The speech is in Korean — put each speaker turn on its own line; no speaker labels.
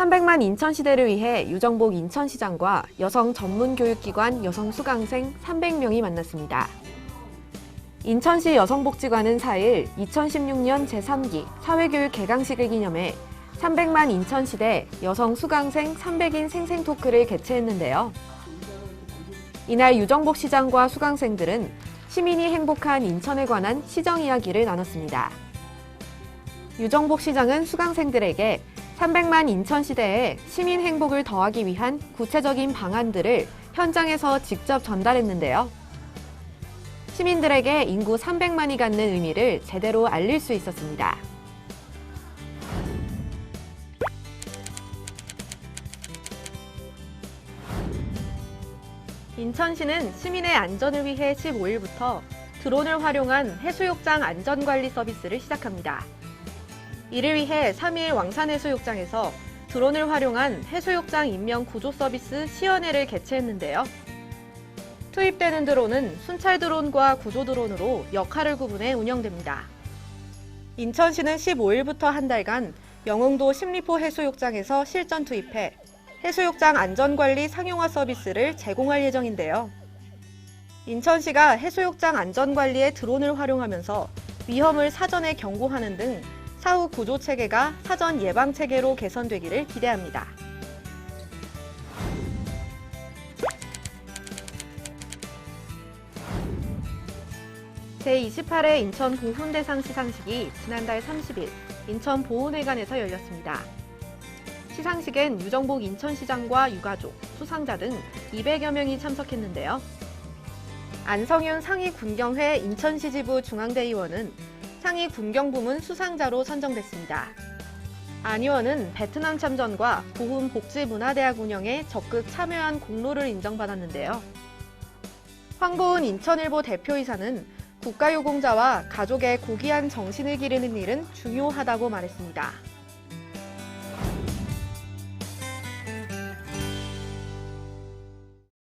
300만 인천시대를 위해 유정복 인천시장과 여성 전문교육기관 여성 수강생 300명이 만났습니다. 인천시 여성복지관은 4일 2016년 제3기 사회교육 개강식을 기념해 300만 인천시대 여성 수강생 300인 생생 토크를 개최했는데요. 이날 유정복 시장과 수강생들은 시민이 행복한 인천에 관한 시정 이야기를 나눴습니다. 유정복 시장은 수강생들에게 300만 인천 시대에 시민 행복을 더하기 위한 구체적인 방안들을 현장에서 직접 전달했는데요. 시민들에게 인구 300만이 갖는 의미를 제대로 알릴 수 있었습니다. 인천시는 시민의 안전을 위해 15일부터 드론을 활용한 해수욕장 안전관리 서비스를 시작합니다. 이를 위해 3일 왕산해수욕장에서 드론을 활용한 해수욕장 인명 구조 서비스 시연회를 개최했는데요. 투입되는 드론은 순찰 드론과 구조 드론으로 역할을 구분해 운영됩니다. 인천시는 15일부터 한 달간 영흥도 십리포 해수욕장에서 실전 투입해 해수욕장 안전관리 상용화 서비스를 제공할 예정인데요. 인천시가 해수욕장 안전관리에 드론을 활용하면서 위험을 사전에 경고하는 등 사후 구조 체계가 사전 예방 체계로 개선되기를 기대합니다. 제28회 인천 보훈대상 시상식이 지난달 30일 인천 보훈회관에서 열렸습니다. 시상식엔 유정복 인천시장과 유가족, 수상자 등 200여 명이 참석했는데요. 안성윤 상위 군경회 인천시 지부 중앙대의원은 상위 군경 부문 수상자로 선정됐습니다. 안 의원은 베트남 참전과 보훈 복지문화대학 운영에 적극 참여한 공로를 인정받았는데요. 황보은 인천일보 대표이사는 국가유공자와 가족의 고귀한 정신을 기르는 일은 중요하다고 말했습니다.